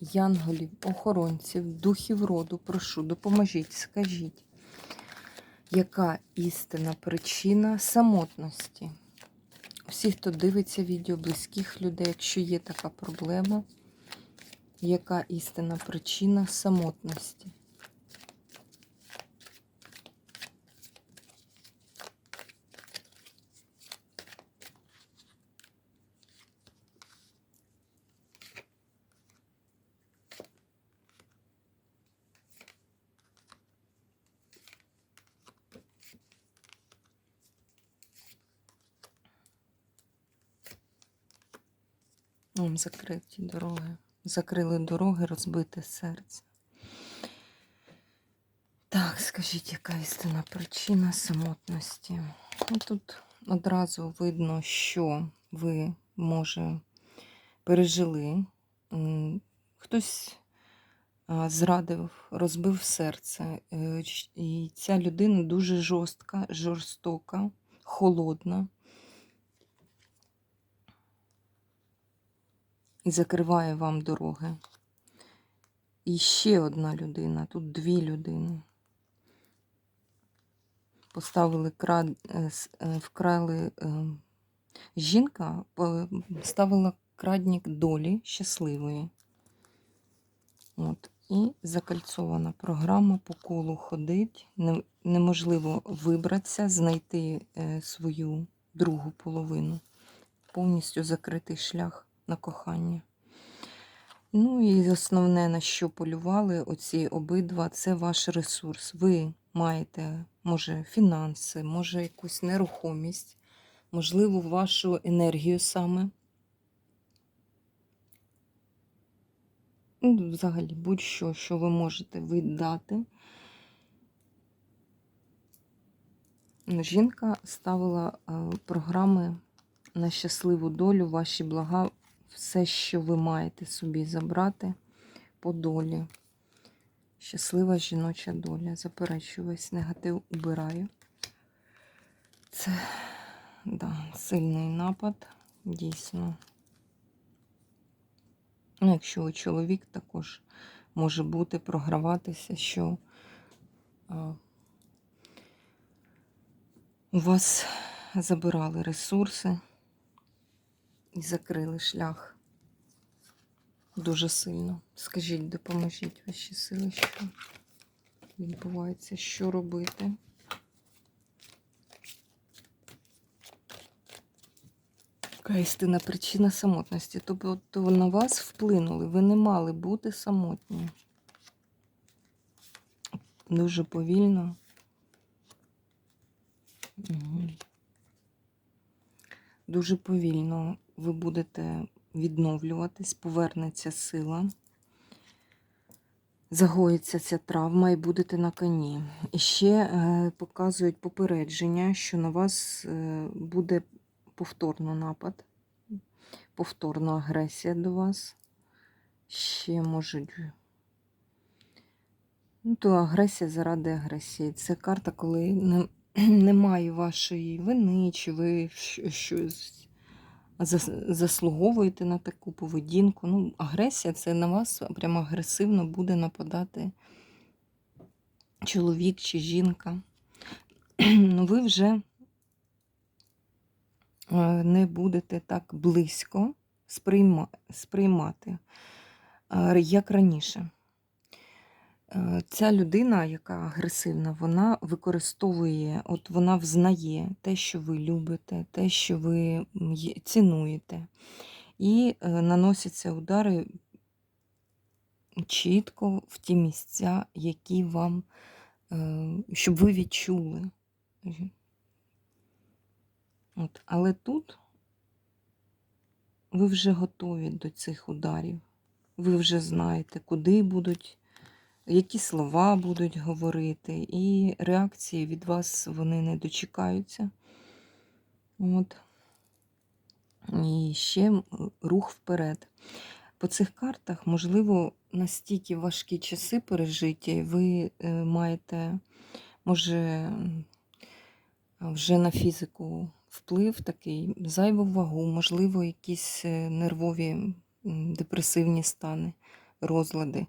янголів, охоронців, духів роду, прошу, допоможіть, скажіть, яка істина причина самотності? Всі, хто дивиться відео, близьких людей, якщо є така проблема, яка істина причина самотності? Закриті дороги. Закрили дороги, розбите серце. Так, скажіть, яка істина причина самотності? Ну, Тут одразу видно, що ви, може, пережили. Хтось зрадив, розбив серце. е, І ця людина дуже жорстка, жорстока, холодна. Закриває вам дороги. І ще одна людина, тут дві людини. Поставили е, е, вкрали е, жінка, ставила крадник долі щасливої. От. І закальцована програма по колу ходить. Неможливо вибратися, знайти свою другу половину. Повністю закритий шлях на кохання. Ну і основне, на що полювали оці обидва, це ваш ресурс. Ви маєте, може, фінанси, може, якусь нерухомість, можливо, вашу енергію саме. Ну, взагалі, будь-що, що ви можете віддати. Жінка ставила е, програми на щасливу долю, ваші блага, все, що ви маєте собі забрати по долі. Щаслива жіноча доля. Заперечую весь негатив убираю. Це да, сильний напад, дійсно. Ну, якщо ви чоловік, також може бути програватися, що а, у вас забирали ресурси і закрили шлях дуже сильно. Скажіть, допоможіть ваші сили, що відбувається, що робити. Істинна причина самотності? Тобто на вас вплинули, ви не мали бути самотні. Дуже повільно. Дуже повільно ви будете відновлюватись, повернеться сила, загоїться ця травма і будете на коні. І ще е, показують попередження, що на вас е, буде повторно напад, повторна агресія до вас. Ще можуть. Ну, то агресія заради агресії. Це карта, коли не, немає вашої вини, чи ви щось заслуговуєте на таку поведінку. Ну, агресія це на вас прямо агресивно буде нападати чоловік чи жінка. Ну, ви вже е, не будете так близько сприйма- сприймати, е, як раніше. Е, Ця людина, яка агресивна, вона використовує, от вона взнає те, що ви любите, те, що ви цінуєте, і е, наносяться удари чітко в ті місця, які вам, е, щоб ви відчули. От. Але тут ви вже готові до цих ударів. Ви вже знаєте, куди будуть які слова будуть говорити, і реакції від вас вони не дочекаються. От. І ще рух вперед. По цих картах, можливо, настільки важкі часи пережиті, ви е, маєте, може, вже на фізику вплив такий, зайву вагу, можливо, якісь е, нервові депресивні стани, розлади.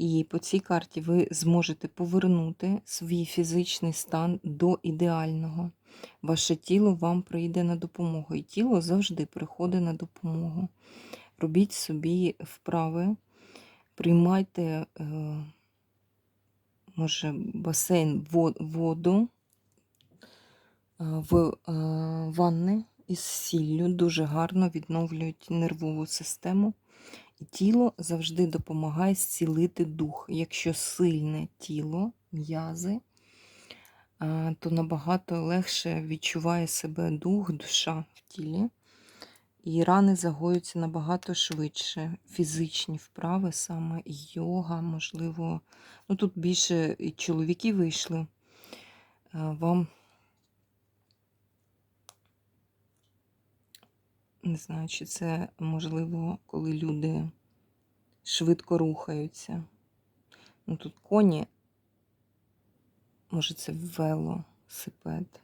І по цій карті ви зможете повернути свій фізичний стан до ідеального. Ваше тіло вам прийде на допомогу. І тіло завжди приходить на допомогу. Робіть собі вправи, приймайте, е, може, басейн, во- воду е, в е, ванни із сіллю. Дуже гарно відновлюють нервову систему. Тіло завжди допомагає зцілити дух. Якщо сильне тіло, м'язи, то набагато легше відчуває себе дух, душа в тілі. І рани загоюються набагато швидше. Фізичні вправи, саме йога, можливо. Ну тут більше і чоловіки вийшли. Вам не знаю, чи це можливо, коли люди швидко рухаються. Ну тут коні, може, це велосипед.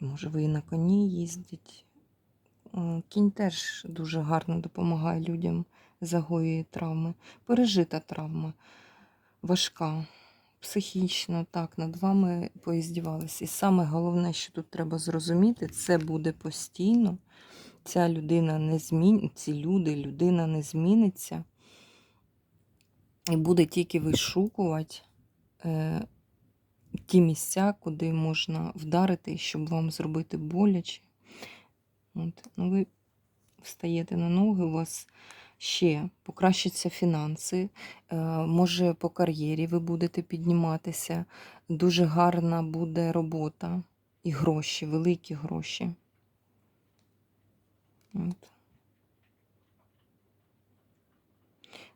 Може, ви і на коні їздять. Кінь теж дуже гарно допомагає людям, загоює травми. Пережита травма, важка, психічно, так, над вами поіздівалися. І саме головне, що тут треба зрозуміти, це буде постійно. Ця людина не змін... ці люди, людина не зміниться і буде тільки вишукувати е, ті місця, куди можна вдарити, щоб вам зробити боляче. От. Ну, ви встаєте на ноги, у вас ще покращаться фінанси, е, може по кар'єрі ви будете підніматися. Дуже гарна буде робота і гроші, великі гроші. От.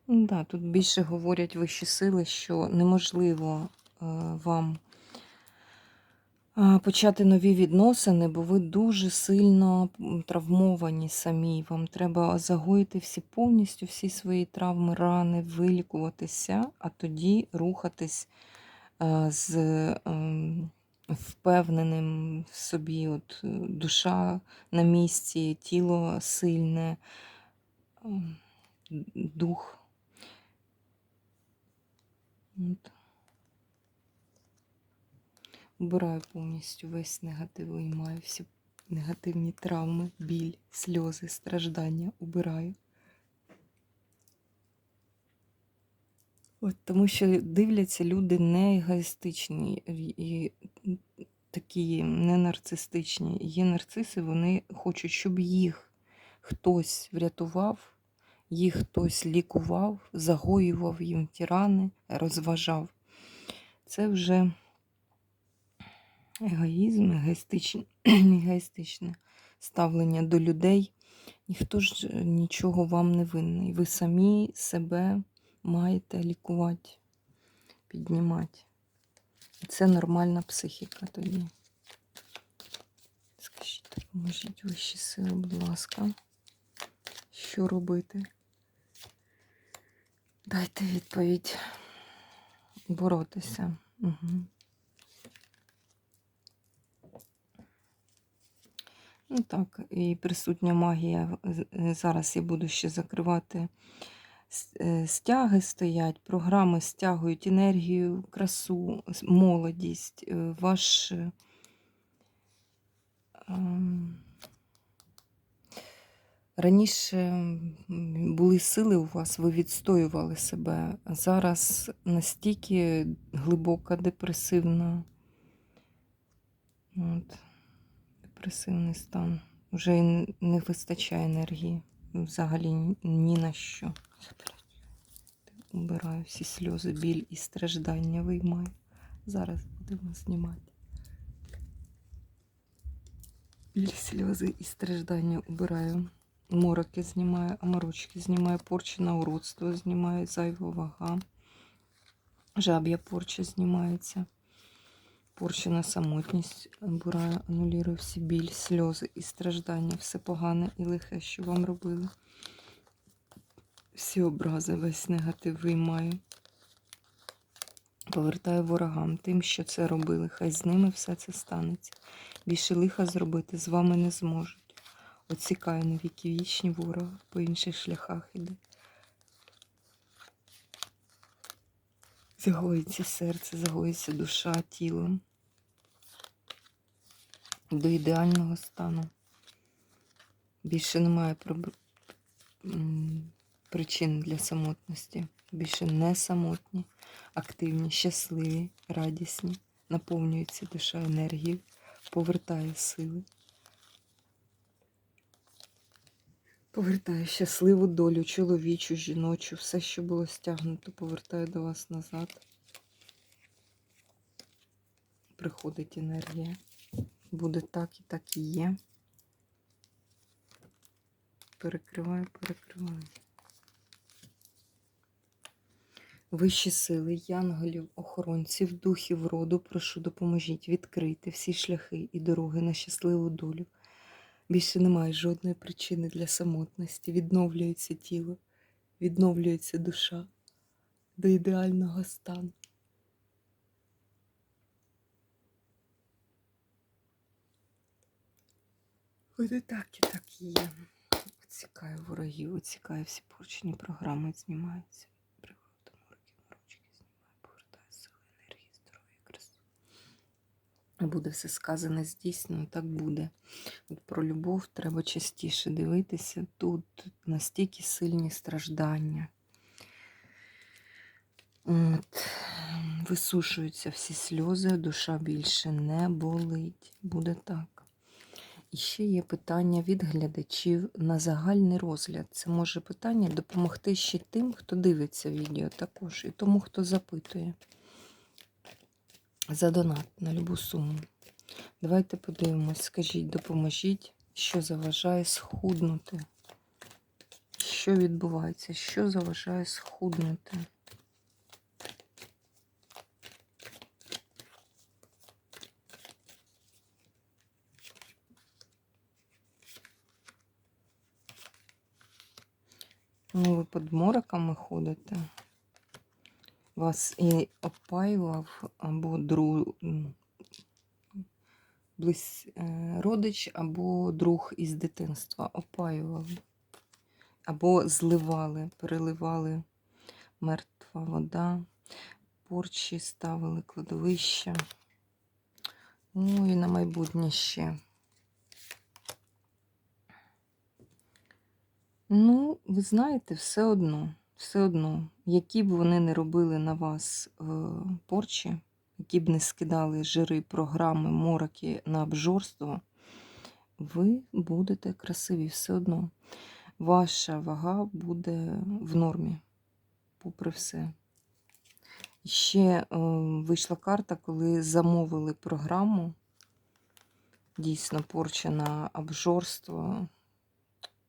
Ну, да, тут більше говорять вищі сили, що неможливо е, вам почати нові відносини, бо ви дуже сильно травмовані самі. Вам треба загоїти всі повністю всі свої травми, рани, вилікуватися, а тоді рухатись е, з ем, впевненим в собі, от, е, душа на місці, тіло сильне, ем, дух. От. Убираю повністю весь негатив, виймаю всі негативні травми, біль, сльози, страждання. Убираю. От, тому що дивляться люди не егоїстичні і і такі не нарцистичні. Є нарциси, вони хочуть, щоб їх хтось врятував, їх хтось лікував, загоював їм ті рани, розважав. Це вже егоїзм, егоїстичне, егоїстичне ставлення до людей. Ніхто ж нічого вам не винний. Ви самі себе маєте лікувати, піднімати. Це нормальна психіка тоді. Скажіть, допоможіть вищі сили, будь ласка. Що робити? Дайте відповідь. Боротися. Угу. Ну так, і присутня магія. Е, Зараз я буду ще закривати. Е, Стяги стоять, програми стягують енергію, красу, молодість, е, ваш. ем, Раніше були сили у вас, ви відстоювали себе. Зараз настільки глибока депресивна. От, депресивний стан. Вже й не вистачає енергії. Взагалі ні- на що. Убираю всі сльози, біль і страждання виймаю. Зараз будемо знімати. Біль, сльози і страждання убираю. мороки знімає, аморочки знімає, порчі на уродство знімає, зайва вага. Жаб'я порча знімається. Порча на самотність бурає, анулює всі біль, сльози і страждання, все погане і лихе, що вам робили. Всі образи, весь негатив виймаю. Повертаю ворогам тим, що це робили. Хай з ними все це станеться. Більше лиха зробити з вами не зможуть. Оцікаю на віки вічні ворога, по інших шляхах іде. Загоїться серце, загоїться душа тілом. До ідеального стану. Більше немає проб... причин для самотності. Більше не самотні, активні, щасливі, радісні, наповнюється душа енергією, повертає сили. Повертає щасливу долю, чоловічу, жіночу, все, що було стягнуто, повертає до вас назад. Приходить енергія. Буде так і так і є. Перекриваю, перекриваю. Вищі сили, янголів, охоронців, духів роду, прошу допоможіть відкрити всі шляхи і дороги на щасливу долю. Більше немає жодної причини для самотності. Відновлюється тіло, відновлюється душа до ідеального стану. Буде так і так є. Оцікаю ворогів, оцікаю всі поручені програми, знімаються. Природа, морки, морочки знімаю, повертаю сили, енергії, здоров'я, красу. І Буде все сказане, здійснено, так буде. От про любов треба частіше дивитися. Тут настільки сильні страждання. От. Висушуються всі сльози, душа більше не болить. Буде так. І ще є питання від глядачів на загальний розгляд. Це може питання допомогти ще тим, хто дивиться відео також, і тому, хто запитує за донат на любу суму. Давайте подивимось, скажіть, допоможіть, що заважає схуднути. Що відбувається? Що заважає схуднути? Ну, ви під мороками ходите. Вас і опаював або друг, близь, е, родич, або друг із дитинства опаювали. Або зливали, переливали мертва вода, порчі ставили кладовища. Ну і на майбутнє ще. Ну, ви знаєте, все одно, все одно, які б вони не робили на вас е, порчі, які б не скидали жири, програми, мороки на обжорство, ви будете красиві все одно. Ваша вага буде в нормі, попри все. Ще е, вийшла карта, коли замовили програму. Дійсно, порча на обжорство.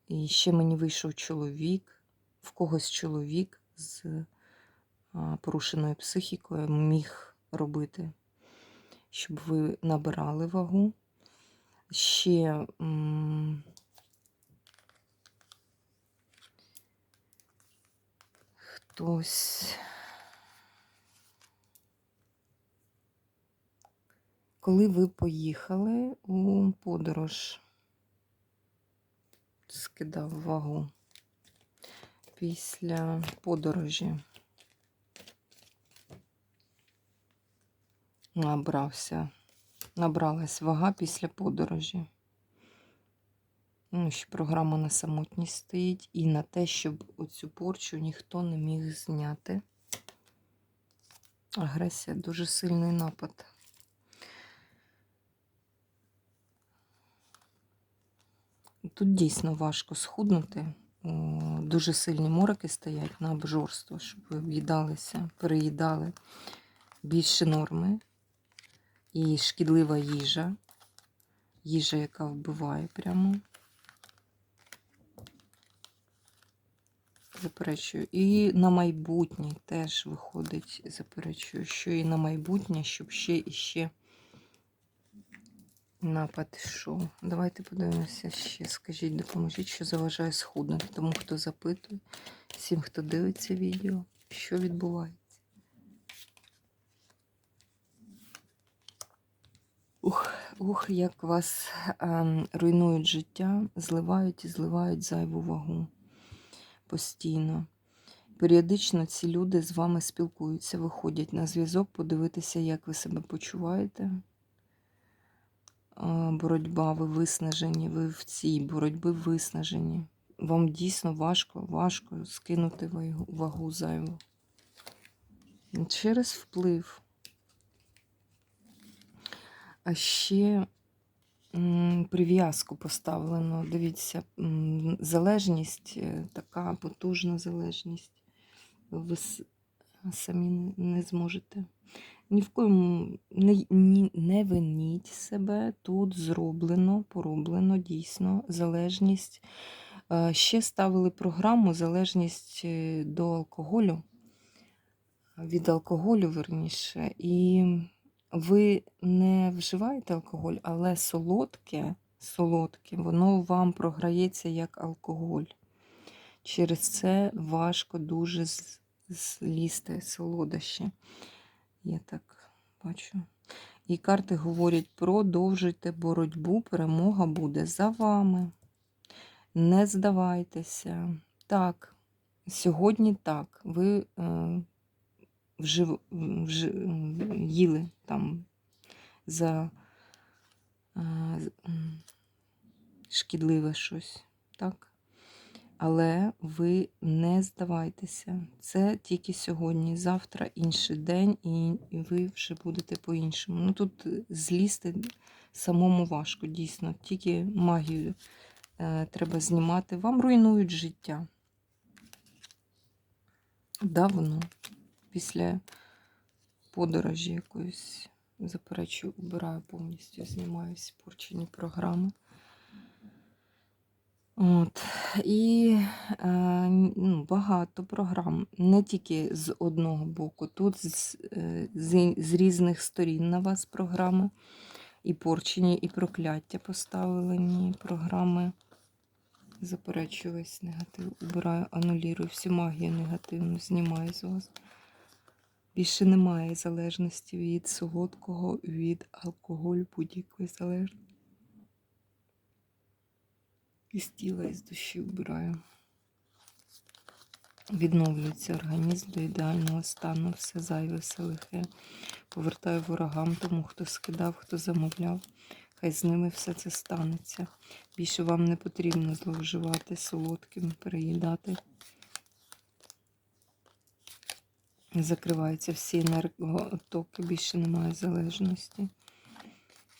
І ще мені вийшов чоловік, в когось чоловік з порушеною психікою міг робити, щоб ви набирали вагу. Ще хтось. Коли ви поїхали у подорож, скидав вагу після подорожі. Набрався, набралась вага після подорожі. Ну, ще програма на самотність стоїть і на те, щоб оцю порчу ніхто не міг зняти. Агресія дуже сильний напад. Тут дійсно важко схуднути. Дуже сильні мороки стоять на обжорство, щоб ви в'їдалися, переїдали більше норми. І шкідлива їжа. Їжа, яка вбиває прямо. Заперечую. І на майбутнє теж виходить, заперечую, що і на майбутнє, щоб ще і ще напад йшов. Давайте подивимося ще. Скажіть, допоможіть, що заважає схуднути. Тому хто запитує, всім, хто дивиться відео, що відбувається. Ух, ух, як вас ем, руйнують життя, зливають і зливають зайву вагу постійно. Періодично ці люди з вами спілкуються, виходять на зв'язок, подивитися, як ви себе почуваєте. Боротьба, ви виснажені, ви в цій боротьбі виснажені. Вам дійсно важко, важко скинути вагу- зайву. Через вплив. А ще прив'язку поставлено. Дивіться, залежність, е, така потужна залежність. Ви самі не зможете. Ні в коєму не, ні, не виніть себе. Тут зроблено, пороблено дійсно залежність. Е, Ще ставили програму залежність е, до алкоголю, від алкоголю, верніше. І ви не вживаєте алкоголь, але солодке, солодке, воно вам програється як алкоголь. Через це важко дуже злізти солодощі. Я так бачу. І карти говорять: продовжуйте боротьбу, перемога буде за вами. Не здавайтеся. Так, сьогодні так. Ви е, вжив, вжи, їли там за е, шкідливе щось, так? Але ви не здавайтеся. Це тільки сьогодні, завтра інший день, і ви вже будете по-іншому. Ну тут злізти самому важко, дійсно. Тільки магію е, треба знімати. Вам руйнують життя. Давно, після подорожі якоїсь, заперечую, убираю повністю, знімаю всі порчені програми. От. І е, ну, багато програм, не тільки з одного боку, тут з, е, з, з різних сторін на вас програми. І порчені, і прокляття поставлені програми. Заперечую весь негатив. Убираю, анулірую всю магію негативну, знімаю з вас. Більше немає залежності від солодкого, від алкоголю, будь-якої залежності. Із тіла, із душі вбираю. Відновлюється організм до ідеального стану, все зайве, все лихе. Повертаю ворогам тому, хто скидав, хто замовляв. Хай з ними все це станеться. Більше вам не потрібно зловживати солодким, переїдати. Закриваються всі енерготоки, більше немає залежності.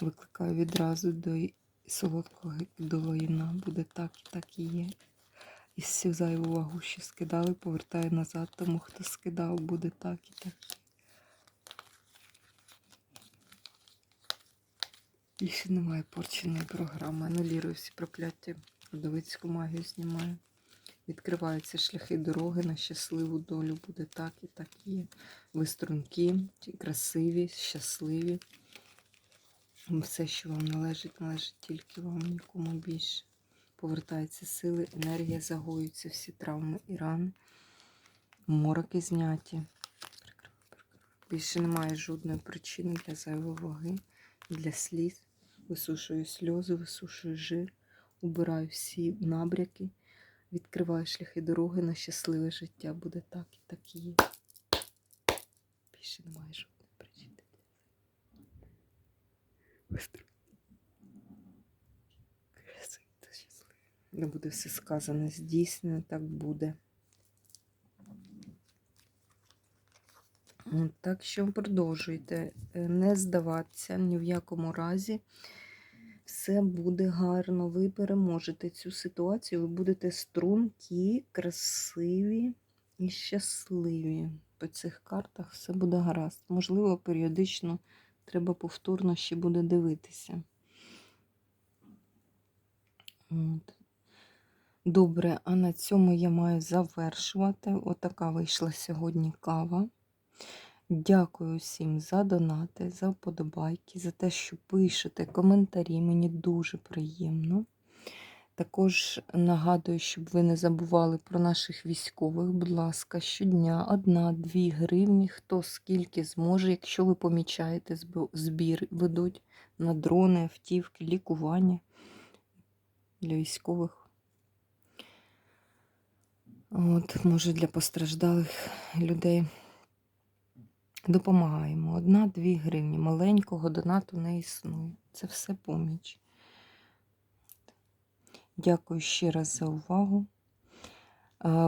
Викликаю відразу до солодкого до воїна. Буде так і так і є. І всю зайву вагу, що скидали, повертаю назад, тому хто скидав, буде так і так. Більше немає порченої програми. Анулірую всі прокляття. Родовицьку магію знімаю. Відкриваються шляхи дороги на щасливу долю. Буде так і так і є. Ви стрункі, красиві, щасливі. Все, що вам належить, належить тільки вам, нікому більше. Повертаються сили, енергія загоюється, всі травми і рани. Мороки зняті. Більше немає жодної причини для зайвої ваги, для сліз. Висушую сльози, висушую жир, убираю всі набряки, відкриваю шляхи дороги на щасливе життя. Буде так і так і є. Більше немає жодної причини. Быстро. Щасливі. Не буде все сказане, здійснено, так буде. Так що продовжуйте е, не здаватися ні в якому разі. Все буде гарно, ви переможете цю ситуацію, ви будете стрункі, красиві і щасливі. По цих картах все буде гаразд. Можливо, періодично треба повторно ще буде дивитися. От. Добре, а на цьому я маю завершувати. Отака вийшла сьогодні кава. Дякую всім за донати, за вподобайки, за те, що пишете коментарі. Мені дуже приємно. Також нагадую, щоб ви не забували про наших військових. Будь ласка, щодня одна-дві гривні, хто скільки зможе, якщо ви помічаєте, збір ведуть на дрони, автівки, лікування для військових. От, може, для постраждалих людей. Допомагаємо. Одна-дві гривні. Маленького донату не існує. Це все поміч. Дякую ще раз за увагу.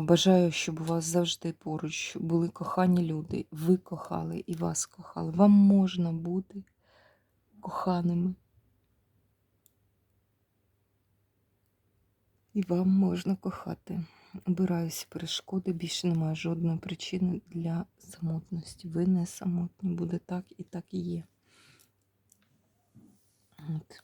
Бажаю, щоб у вас завжди поруч були кохані люди. Ви кохали і вас кохали. Вам можна бути коханими. І вам можна кохати. Обираюся перешкоди, більше немає жодної причини для самотності. Ви не самотні, буде так і так і є. От.